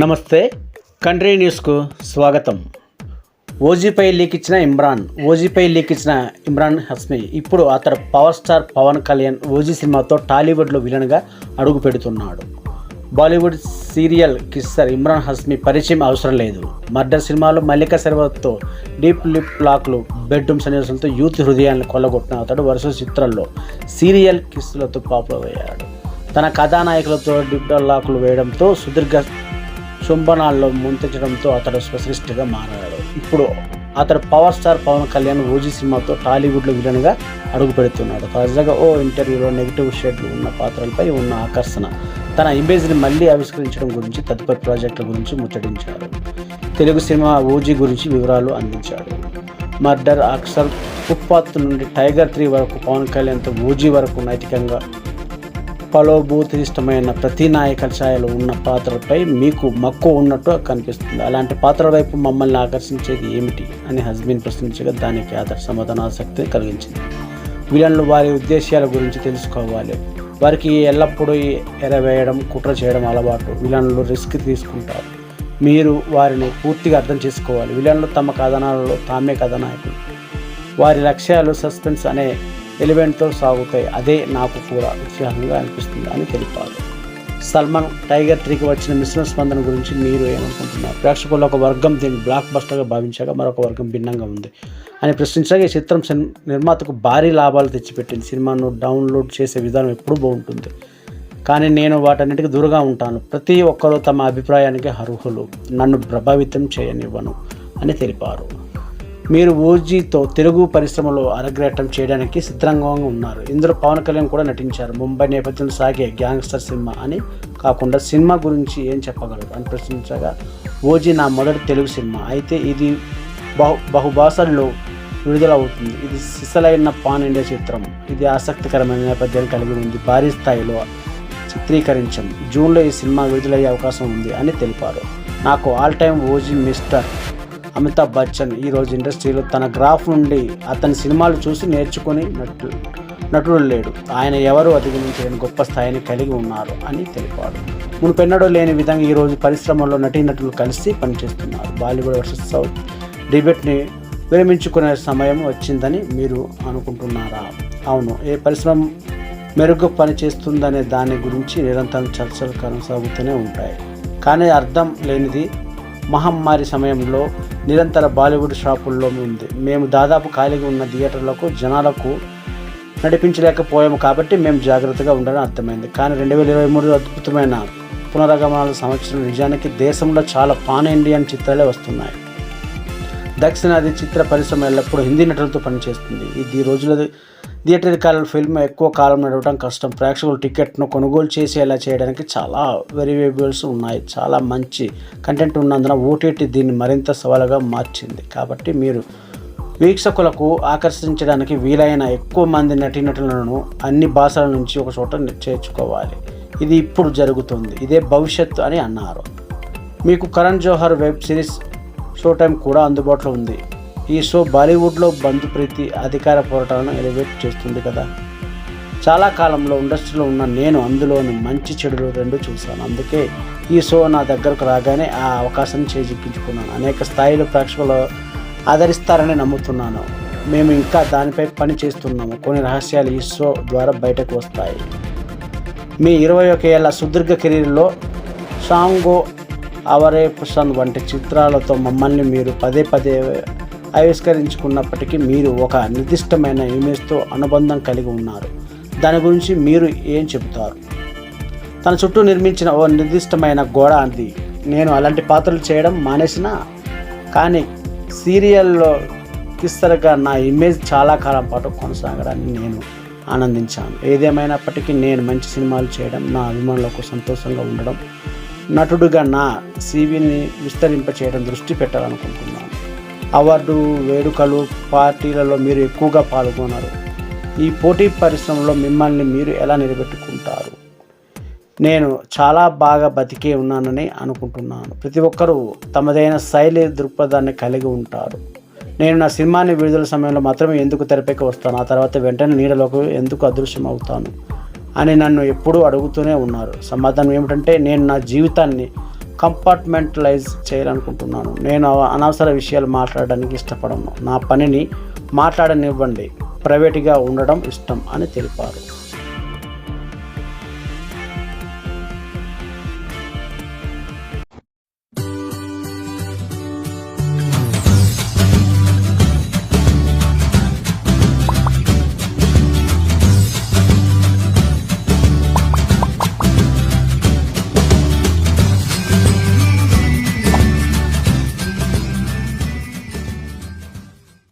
నమస్తే కంట్రీ న్యూస్కు స్వాగతం. ఓజీపై లీక్ ఇచ్చిన ఇమ్రాన్ ఓజీపై లీక్ ఇచ్చిన ఇమ్రాన్ హస్మి ఇప్పుడు అతడు power star Pawan Kalyan OG సినిమాతో టాలీవుడ్లో విలన్గా అడుగు పెడుతున్నాడు. Bollywood serial kisser Emraan Hashmi పరిచయం అవసరం లేదు. మర్డర్ సినిమాలో మల్లిక శర్వత్తో డీప్ లిప్ లాక్లు బెడ్రూమ్ సన్నివేశంతో యూత్ హృదయాన్ని కొల్లగొట్టిన అతడు వరుస చిత్రాల్లో సీరియల్ కిస్సులతో పాపులర్ అయ్యాడు. తన కథానాయకులతో డిప్ లాక్లు వేయడంతో సుదీర్ఘ శుంభనాల్లో ముంతించడంతో అతడు స్పెషలిస్ట్గా మారాడు. ఇప్పుడు అతడు power star Pawan Kalyan OG సినిమాతో టాలీవుడ్లో విలన్గా అడుగు పెడుతున్నాడు తాజాగా ఓ ఇంటర్వ్యూలో నెగిటివ్ షేడ్లు ఉన్న పాత్రలపై ఉన్న ఆకర్షణ. తన ఇమేజ్ని మళ్ళీ ఆవిష్కరించడం గురించి తదుపరి ప్రాజెక్టుల గురించి ముచ్చటించాడు. తెలుగు సినిమా ఓజీ గురించి వివరాలు అందించాడు. మర్డర్ అక్సర్ ఫుట్పాత్ నుండి టైగర్ త్రీ వరకు పవన్ కళ్యాణ్తో ఓజీ వరకు నైతికంగా ఫలోభూతిష్టమైన ప్రతి నాయక ఛాయలు ఉన్న పాత్రలపై మీకు మక్కువ ఉన్నట్టు కనిపిస్తుంది. అలాంటి పాత్ర వైపు మమ్మల్ని ఆకర్షించేది ఏమిటి అని హస్బెండ్ ప్రశ్నించగా దానికి అతడి సమాధాన ఆసక్తిని కలిగించింది. విలన్లు వారి ఉద్దేశాల గురించి తెలుసుకోవాలి. వారికి ఎల్లప్పుడూ ఎరవేయడం కుట్ర చేయడం అలవాటు. విలన్లు రిస్క్ తీసుకుంటారు. మీరు వారిని పూర్తిగా అర్థం చేసుకోవాలి. విలన్లు తమ కథనాలలో తామే కథనాయకులు. వారి లక్ష్యాలు సస్పెన్స్ అనే ఎలివెంట్తో సాగుతాయి. అదే నాకు కూడా ఉత్సాహంగా అనిపిస్తుంది అని తెలిపారు. సల్మాన్ టైగర్ త్రీకి వచ్చిన మిశ్రమ స్పందన గురించి మీరు ఏమనుకుంటున్నారు? ప్రేక్షకుల్లో ఒక వర్గం దీన్ని బ్లాక్ బస్టర్గా భావించగా మరొక వర్గం భిన్నంగా ఉంది అని ప్రశ్నించగా ఈ చిత్రం సిన్- నిర్మాతకు భారీ లాభాలు తెచ్చిపెట్టింది. సినిమాను డౌన్లోడ్ చేసే విధానం ఎప్పుడూ బాగుంటుంది. కానీ నేను వాటన్నిటికీ దూరంగా ఉంటాను. ప్రతి ఒక్కరూ తమ అభిప్రాయానికి అర్హులు. నన్ను ప్రభావితం చేయనివ్వను అని తెలిపారు. మీరు ఓజీతో తెలుగు పరిశ్రమలో అరగ్రేటం చేయడానికి సిద్ధంగా ఉన్నారు. ఇందులో పవన్ కళ్యాణ్ కూడా నటించారు. ముంబై నేపథ్యంలో సాగే గ్యాంగ్స్టర్ సినిమా అని కాకుండా సినిమా గురించి ఏం చెప్పగలరు? అని ప్రశ్నించగా ఓజీ నా మొదటి తెలుగు సినిమా. అయితే ఇది బహు బహుభాషల్లో విడుదల అవుతుంది ఇది సిసలైన పాన్ ఇండియా చిత్రం. ఇది ఆసక్తికరమైన నేపథ్యాన్ని కలిగి ఉంది. భారీ స్థాయిలో చిత్రీకరించాం. జూన్లో ఈ సినిమా విడుదలయ్యే అవకాశం ఉంది అని తెలిపారు. నాకు all time OG mister Amitabh Bachchan ఈరోజు ఇండస్ట్రీలో తన గ్రాఫ్ నుండి అతని సినిమాలు చూసి నేర్చుకుని నటు నటుడు లేడు. ఆయన ఎవరు అధిగమించలేని గొప్ప స్థాయిని కలిగి ఉన్నారు అని తెలిపాడు మునుపెన్నడూ లేని విధంగా ఈరోజు పరిశ్రమలో నటీనటులు కలిసి పనిచేస్తున్నారు. బాలీవుడ్ వర్సెస్ సౌత్ డిబేట్ని విరమించుకునే సమయం వచ్చిందని మీరు అనుకుంటున్నారా? అవును ఏ పరిశ్రమ మెరుగ్గా పనిచేస్తుందనే దాని గురించి నిరంతరం చర్చలు కొనసాగుతూనే ఉంటాయి. కానీ అర్థం లేనిది మహమ్మారి సమయంలో నిరంతర బాలీవుడ్ షాపుల్లో ఉంది మేము దాదాపు ఖాళీగా ఉన్న థియేటర్లకు జనాలకు నడిపించలేకపోయాము కాబట్టి మేము జాగ్రత్తగా ఉండడం అర్థమైంది. కానీ రెండు వేల ఇరవై మూడు అద్భుతమైన పునరగమనాల సంవత్సరం నిజానికి దేశంలో చాలా పాన్ ఇండియన్ చిత్రాలే వస్తున్నాయి. దక్షిణాది చిత్ర పరిశ్రమ ఎల్లప్పుడూ హిందీ నటులతో పనిచేస్తుంది. ఇది రోజుల థియేటరికల్ ఫిల్మ్ ఎక్కువ కాలం నడవడం కష్టం. ప్రేక్షకులు టికెట్ను కొనుగోలు చేసేలా చేయడానికి చాలా వెరివేబుల్స్ ఉన్నాయి. చాలా మంచి కంటెంట్ ఉన్నందున ఓటీటీ దీన్ని మరింత సవాలుగా మార్చింది. కాబట్టి మీరు వీక్షకులకు ఆకర్షించడానికి వీలైన ఎక్కువ మంది నటీనటులను అన్ని భాషల నుంచి ఒక చోట చేర్చుకోవాలి. ఇది ఇప్పుడు జరుగుతుంది. ఇదే భవిష్యత్తు అని అన్నారు. మీకు Karan Johar web series show time కూడా అందుబాటులో ఉంది. ఈ షో బాలీవుడ్లో బంధు ప్రీతి అధికార పోరాటాలను ఎలివేట్ చేస్తుంది కదా. చాలా కాలంలో ఇండస్ట్రీలో ఉన్న నేను అందులోని మంచి చెడులు రెండు చూశాను. అందుకే ఈ షో నా దగ్గరకు రాగానే ఆ అవకాశాన్ని చేజిక్కించుకున్నాను. అనేక స్థాయిలో ప్రేక్షకులు ఆదరిస్తారని నమ్ముతున్నాను. మేము ఇంకా దానిపై పని చేస్తున్నాము. కొన్ని రహస్యాలు ఈ షో ద్వారా బయటకు వస్తాయి. మీ ఇరవై ఒక ఏళ్ళ సుదీర్ఘ కెరీర్లో సాంగో అవరే పుసన్ వంటి చిత్రాలతో మమ్మల్ని మీరు పదే పదే ఆవిష్కరించుకున్నప్పటికీ మీరు ఒక నిర్దిష్టమైన ఇమేజ్తో అనుబంధం కలిగి ఉన్నారు. దాని గురించి మీరు ఏం చెబుతారు? తన చుట్టూ నిర్మించిన ఓ నిర్దిష్టమైన గోడ అది. నేను అలాంటి పాత్రలు చేయడం మానేసిన? కానీ సీరియల్లో కిస్తరగా నా ఇమేజ్ చాలా కాలం పాటు కొనసాగడాన్ని నేను ఆనందించాను. ఏదేమైనప్పటికీ నేను మంచి సినిమాలు చేయడం నా అభిమానులకు సంతోషంగా ఉండడం నటుడుగా నా సీవీని విస్తరింప చేయడం దృష్టి పెట్టాలనుకుంటున్నాను. అవార్డు వేడుకలు పార్టీలలో మీరు ఎక్కువగా పాల్గొన్నారు. ఈ పోటీ పరిశ్రమలో మిమ్మల్ని మీరు ఎలా నిలబెట్టుకుంటారు? నేను చాలా బాగా బతికే ఉన్నానని అనుకుంటున్నాను. ప్రతి ఒక్కరూ తమదైన శైలి దృక్పథాన్ని కలిగి ఉంటారు. నేను నా సినిమాని విడుదల సమయంలో మాత్రమే ఎందుకు తెరపైకి వస్తాను? ఆ తర్వాత వెంటనే నీడలోకి ఎందుకు అదృశ్యం అవుతాను అని నన్ను ఎప్పుడూ అడుగుతూనే ఉన్నారు. సమాధానం ఏమిటంటే నేను నా జీవితాన్ని కంపార్ట్మెంటలైజ్ చేయాలనుకుంటున్నాను. నేను అనవసర విషయాలు మాట్లాడడానికి ఇష్టపడను. నా పనిని మాట్లాడనివ్వండి. ప్రైవేట్గా ఉండడం ఇష్టం అని తెలిపారు.